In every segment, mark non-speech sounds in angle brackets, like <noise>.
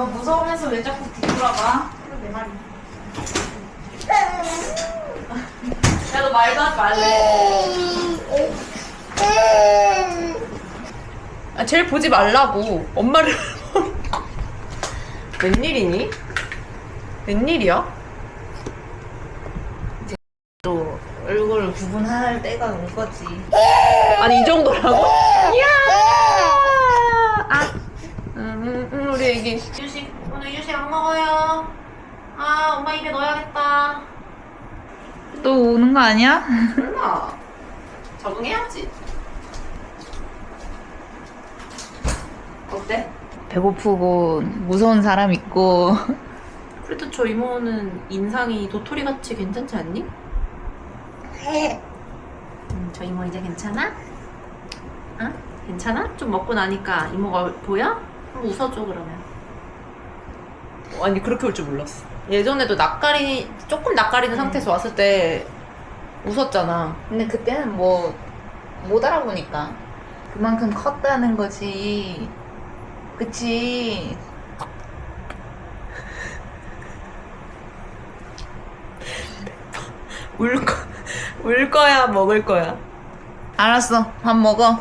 너 무서우면서 왜 자꾸 뒤돌아봐? 내 말이. 야, 너 말도 하지 말래. 아, 쟤를 보지 말라고. 엄마를. <laughs> 웬일이니? 웬일이야? 또 얼굴을 구분할 때가 온 거지. 아니, 이 정도라고? 이야! 아. 음, 음, 우리 애기. 유식, 오늘 유식 안 먹어요. 아, 엄마 입에 넣어야겠다. 또 오는 거 아니야? 설마. 적응해야지. 어때? 배고프고 무서운 사람 있고 그래도 저 이모는 인상이 도토리 같이 괜찮지 않니? 음, 저 이모 이제 괜찮아? 응? 괜찮아? 좀 먹고 나니까 이모가 보여? 한번 웃어줘 그러면. 아니 그렇게 올 줄 몰랐어. 예전에도 낯가리 조금 낯가리는 상태에서 왔을 때 웃었잖아. 근데 그때는 뭐 못 알아보니까 그만큼 컸다는 거지 그치 울 거, 울 거야 먹을 거야. 알았어 밥 먹어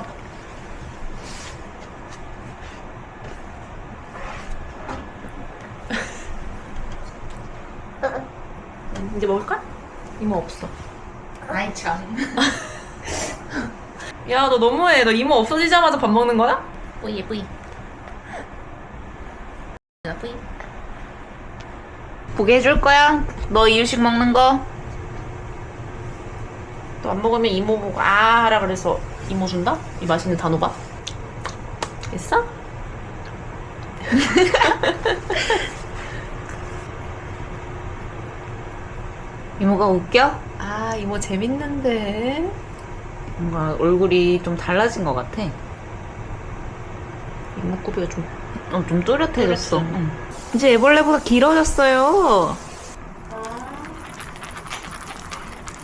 이제 먹을까? 이모 없어. 아이 참 야 너 너무해. 너 이모 없어지자마자 밥 먹는 거야? 뿌이 뿌이 뿌이 보게 해줄 거야? 너 이유식 먹는 거? 또 안 먹으면 이모 보고 아 하라 그래서 이모 준다? 이 맛있는 단호박? 됐어? <laughs> 이모가 웃겨? 아 이모 재밌는데 뭔가 얼굴이 좀 달라진 것 같아 이모급이가 좀 어, 좀 또렷해졌어 또렷해. 응. 이제 애벌레보다 길어졌어요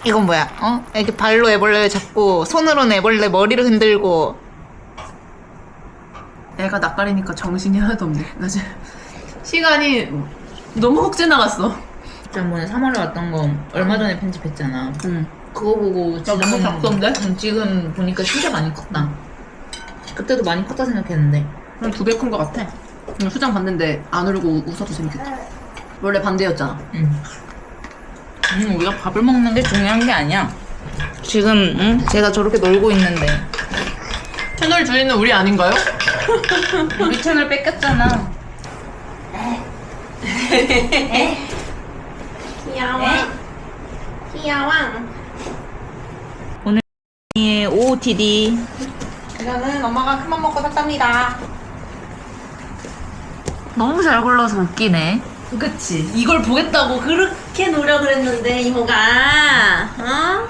이건 뭐야? 어? 이렇게 발로 애벌레 잡고 손으로는 애벌레 머리를 흔들고 애가 낯가리니까 정신이 하나도 없네 나 지금 시간이 너무 훅 지나갔어 지난번에 3월에 왔던 거 얼마 전에 편집했잖아. 응. 그거 보고 너무 작던데? 응, 지금 보니까 진짜 많이 컸다. 그때도 많이 컸다 생각했는데. 그럼 두 배큰것 같아. 오늘 수장 봤는데 안 울고 웃어도 재밌겠다. 원래 반대였잖아. 응. 음, 우리가 밥을 먹는 게 중요한 게 아니야. 지금 응? 제가 저렇게 놀고 있는데. 채널 주인은 우리 아닌가요? 우리 채널 뺏겼잖아 <laughs> 귀여워. 귀여워. 예, OOTD 이거는 엄마가 큰맘 먹고 샀답니다. 너무 잘 골라서 웃기네. 그치. 이걸 보겠다고 그렇게 노력을 했는데 이모가. 어?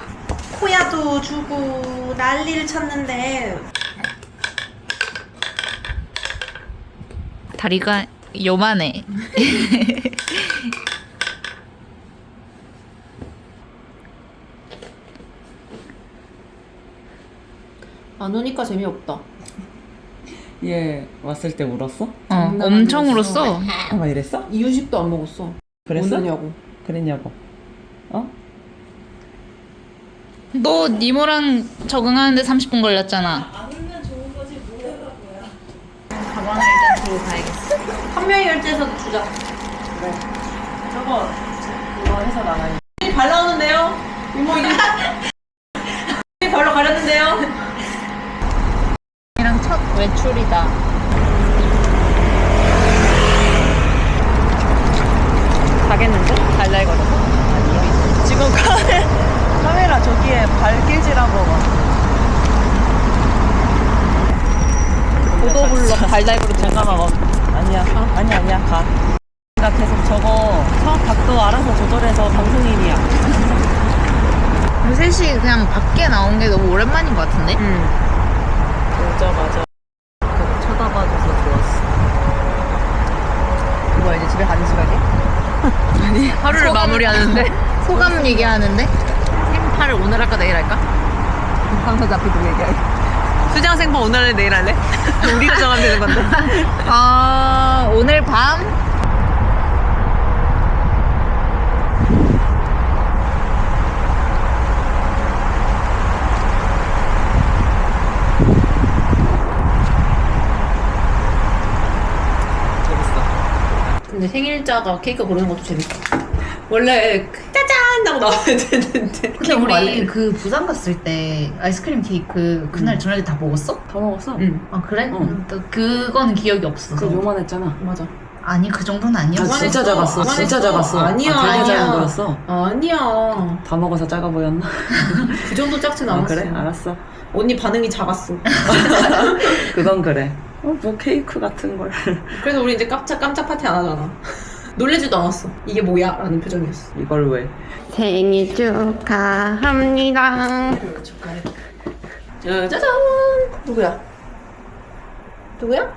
코야도 주고 난리를 쳤는데. 다리가 요만해 <laughs> 안 오니까 재미없다 <laughs> 얘 왔을 때 울었어? 어, 엄청 울었어 아, 막 이랬어? 이유식도 안 먹었어 그랬어? 오느냐고 그랬냐고. 어? 너 니모랑 적응하는데 30분 걸렸잖아 가방을 일단 들고 가야겠어 한 명이 결제해서 주자 그래 저거 그거 해서 나가요 발 나오는데요? 이모 이제 <laughs> 발로 가렸는데요? 이랑 첫 외출이다 가겠는데? 달달거려서? 아니요 지금 카메라, 카메라 저기에 발길질한 거 봐. 보도블럭 달달거려 잠깐만 아니야. 아니야, 아니야. 가. 나 계속 저거 처음 각도 알아서 조절해서 방송인이야. 우리 셋이 그냥 밖에 나온 게 너무 오랜만인 것 같은데? 응 오자마자 계속 쳐다봐줘서 좋았어. 뭐야 이제 집에 가는 시간이야? <laughs> 아니 하루를 마무리하는데 <laughs> 소감 얘기하는데? 생파를 오늘 할까 내일 할까? 방송 잡히고 얘기해. 수장 생방 오늘 할래 내일 할래? <laughs> 우리가 정하면 되는 건데. 아 오늘 밤 근데 생일자가 케이크 고르는 것도 재밌다. 원래 그 짜잔 하고 나와야 되는데. <laughs> 근데 우리 그 부산 갔을 때 아이스크림 케이크 그날 저녁에 다 먹었어? 다 먹었어? 응. 아 그래? 응. 음, 또 그거는 기억이 없어. 그 요만했잖아. 맞아. 아니 그 정도는 아니었어. 아, 진짜 작았어. 진짜 작았어. 아니야. 아, 아니야. 작은 거였어. 아니야. 다 먹어서 작아 보였나? 그 정도 작진 아, 않았어. 그래? 알았어. 언니 반응이 작았어. <laughs> 그건 그래. 어, 뭐 케이크 같은 걸. <laughs> 그래서 우리 이제 깜짝 깜짝 파티 안 하잖아. 놀래지도 않았어. 이게 뭐야? 라는 표정이었어. 이걸 왜? 생일 축하합니다. 짜자잔! 누구야? 누구야?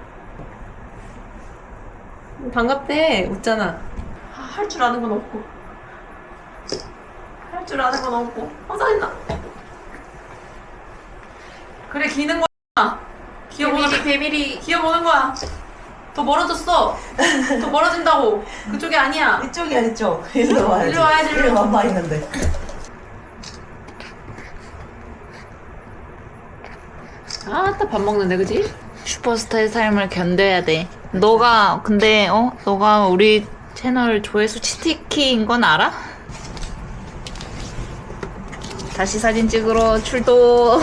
반갑대. 웃잖아. 할 줄 아는 건 없고. 할 줄 아는 건 없고. 화장했나? 그래, 기는 거야. 기어보는 거야. 베밀이 기어보는 거야. 더 멀어졌어. 더 멀어진다고. <laughs> 그쪽이 아니야. 이쪽이야 이쪽 일로 와야지 일로 와야지, 일로. 일로 와봐 있는데 아따 밥 먹는데, 그지? 슈퍼스타의 삶을 견뎌야 돼. 너가 근데 어 너가 우리 채널 조회수 치트키인 건 알아? 다시 사진 찍으러 출동. <laughs>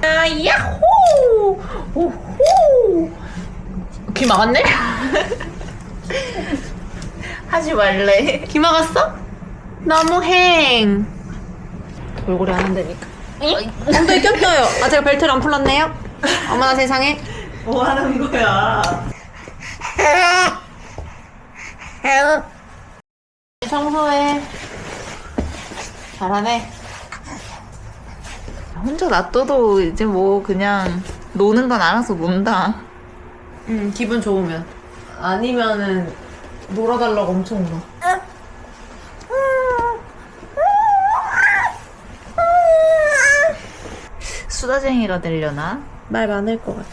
아, 야호! 오호! 귀 막았네? <laughs> 하지 말래. 귀 막았어? 너무 행. 돌고래 안 한다니까. 엉덩이 꼈어요. 아, 제가 벨트를 안 풀었네요? 어머나 세상에. 뭐 하는 거야 <laughs> 청소해. 잘하네. 혼자 놔둬도 이제 뭐 그냥 노는 건 알아서 논다. 응, 기분 좋으면. 아니면은, 놀아달라고 엄청 울어. 수다쟁이가 되려나? 말 많을 것 같아.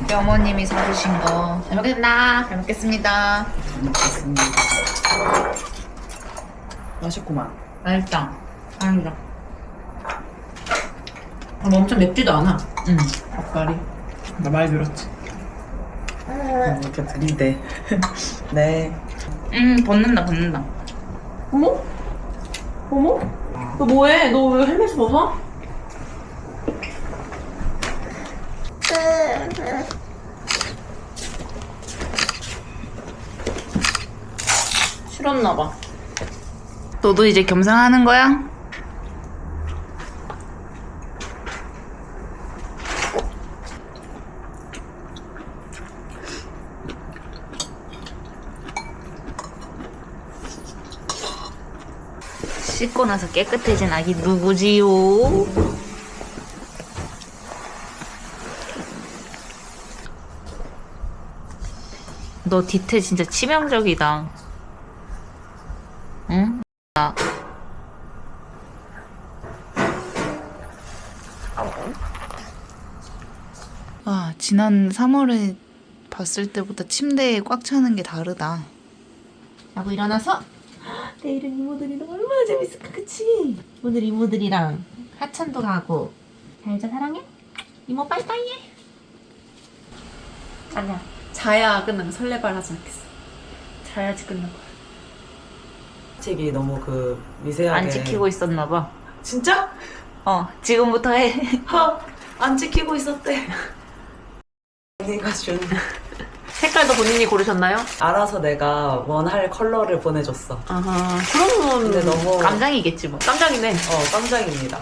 우리 어머님이 사주신 거. 잘 먹겠습니다. 잘 먹겠습니다. 먹겠습니다. 맛있구만. 맛있다. 다행이다. 엄청 맵지도 않아. 응. 닭발이. 나말 들었지? 어, 이렇게 들이대. <laughs> 네. 응, 벗는다, 벗는다. 어머? 어머? 너 뭐해? 너 왜 헬멧 벗어? <laughs> 싫었나봐. 너도 이제 겸상하는 거야? 씻고 나서 깨끗해진 아기 누구지요? 너 뒤태 진짜 치명적이다. 응? 나. 와, 지난 3월에 봤을 때보다 침대에 꽉 차는 게 다르다. 자고 일어나서 내일은 이모들이랑 얼마나 재밌을까 그치? 오늘 이모들이랑 하천도 가고 잘자 사랑해? 이모 빠이빠이 해 아니야 자야 끝나면 설레발 하지 않겠어 자야지 끝난 거야 책이 너무 그 미세하게. 안 지키고 있었나 봐. 진짜? 어, 지금부터 해. 하, 안 지키고 있었대. <laughs> 언니가 준. 색깔도 본인이 고르셨나요? 알아서 내가 원할 컬러를 보내줬어. 아하 그러면 근데 너무 깜장이겠지 뭐. 깜짝이네 어 깜짝입니다.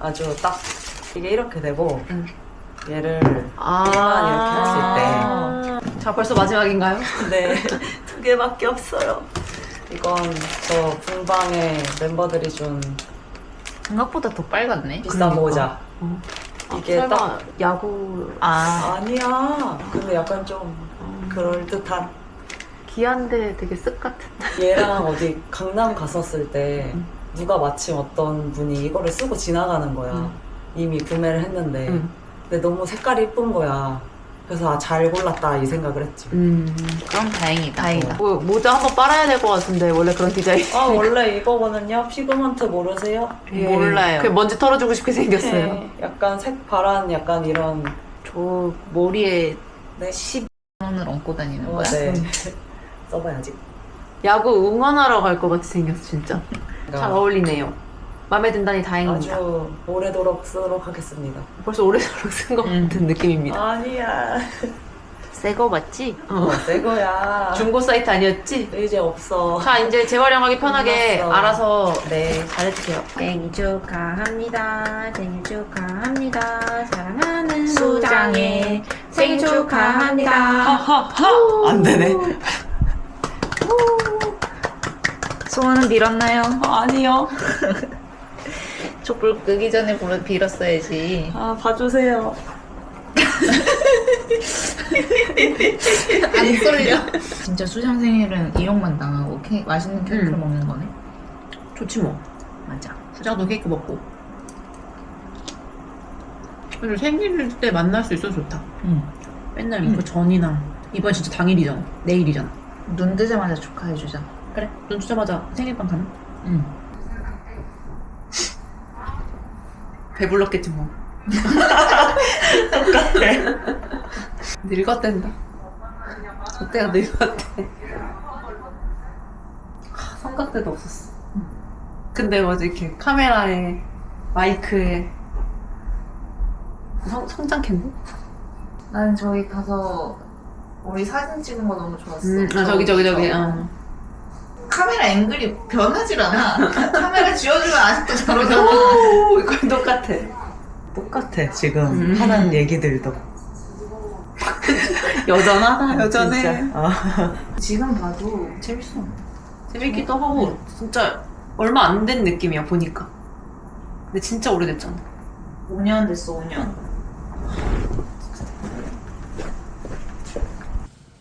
아주 딱 이게 이렇게 되고 응. 얘를 아 이렇게 자 벌써 마지막인가요? 네, <laughs> 두 개밖에 없어요. 이건 저 분방에 멤버들이 준 생각보다 더 빨갛네. 비싼 그러니까. 모자. 어. 이게 설마 딱 야구 아, 아니야. 근데 약간 좀 그럴 듯한. 귀한데 되게 쓱 같은 얘랑 <laughs> 어디 강남 갔었을 때 누가 마침 어떤 분이 이거를 쓰고 지나가는 거야. 이미 구매를 했는데 응. 근데 너무 색깔이 이쁜 거야. 그래서 아, 잘 골랐다 이 생각을 했지. 음 그럼 다행이다. 다행이다. 뭐, 모자 한번 빨아야 될 것 같은데 원래 그런 디자인. 아 <laughs> 원래 이거거든요. 피그먼트 모르세요? 몰라요. 그 먼지 털어주고 싶게 생겼어요. 네, 약간 색바란 약간 이런 저 머리에 네. 10 원을 얹고 다니는 어, 거야? 네. <laughs> 써봐야지. 야구 응원하러 갈 것 같이 생겼어 진짜. 잘 어울리네요. 마음에 든다니 다행입니다. 아주 오래도록 쓰도록 하겠습니다. 벌써 오래도록 쓴것 음. 같은 느낌입니다. 아니야. 새거 맞지? 어. 새 거야. <laughs> 중고 사이트 아니었지? 이제 없어. 자 이제 재활용하기 편하게 끝났어. 알아서 네 잘해주세요. 생일 축하합니다. 생일 축하합니다. 사랑하는 수장의 생일 축하합니다. 안 되네. 소원은 빌었나요? 아니요. 촛불 끄기 전에 불- 빌었어야지. 아 봐주세요. 안 쏠려. 진짜 수장 생일은 이용만 당하고 케 맛있는 케이크를 음. 먹는 거네. 좋지 뭐. 맞아. 수장도 케이크 먹고. 그래도 생일 때 만날 수 있어서 좋다. 응. 맨날 이거 전이나 이번 진짜 당일이잖아. 내일이잖아. 눈 뜨자마자 축하해 주자. 그래? 눈 뜨자마자 생일빵 가는? 응. 배불렀겠지 뭐. <laughs> 늙었댄다. 그때가 늙었대. 하, 삼각대도 없었어. 근데 뭐지 이렇게 카메라에 마이크에 성, 성장캔데? 나는 저기 가서 우리 사진 찍은 거 너무 좋았어. 음, 아, 저기 저기 저기. 저- 어. 카메라 앵글이 변하질 않아. 카메라 지워주면 아직도 저러잖아. 오, 이거 똑같아. 똑같아 지금 음. 하는 얘기들도. <laughs> 여전하다. 여전해. 진짜. 아. <laughs> 지금 봐도 재밌어. 재밌기도 하고 진짜 얼마 안 된 느낌이야 보니까. 근데 진짜 오래됐잖아. 5년 됐어, 5년.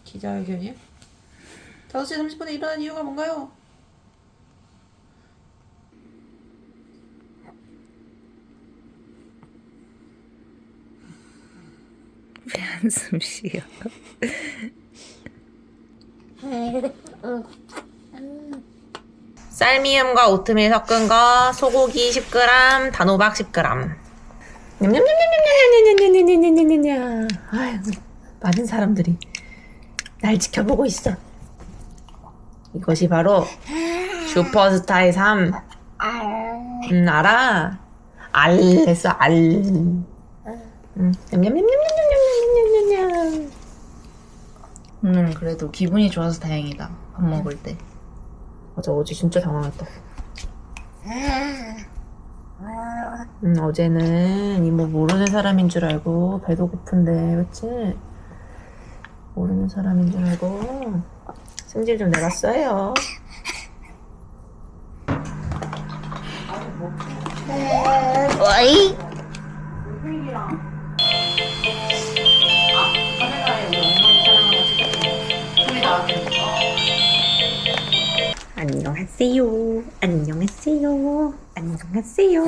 기자회견이요? 5시 30분에 일어난 이유가 뭔가요? 한숨 쉬어. 쌀미음과 오트밀 섞은 거, 소고기 10g, 단호박 10g. 냠냠냠냠냠냠냠냠냠냠냠냠냠. 아유, 많은 사람들이 날 지켜보고 있어. 이것이 바로 슈퍼스타의 삶. 음, 알아. 알 했어, 알. 음, 냠냠냠냠냠냠냠냠냠냠. 오늘은 그래도 기분이 좋아서 다행이다. 밥 먹을 때. 맞아 어제 진짜 당황했다. 음, 어제는 이모 모르는 사람인 줄 알고 배도 고픈데 그치? 모르는 사람인 줄 알고 승질 좀 내봤어요. 어이? 안녕하세요. 안녕하세요. 안녕하세요.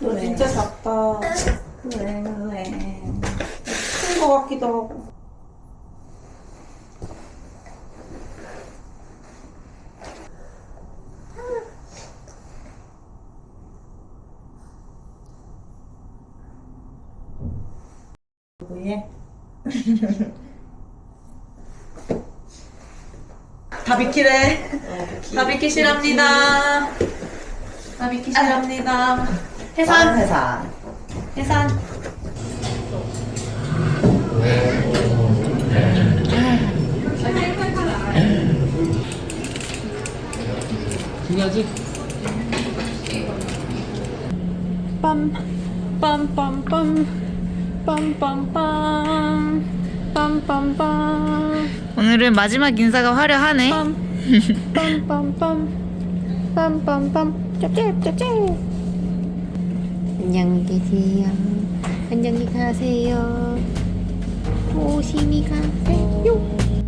너 진짜 작다. 그래 그래. 큰 거 같기도 하고. 왜? 다 비키래. 다 비키시랍니다. 다 비키시랍니다. 해산. 회사. 해산. 중요하지? 빰, 빰, 빰, 빰, 빰빰빰. 빰빰빰. 오늘은 마지막 인사가 화려하네. 빰빰빰 빰빰빰 짭짭짭짭 안녕히 계세요. 안녕히 가세요. 조심히 가세요.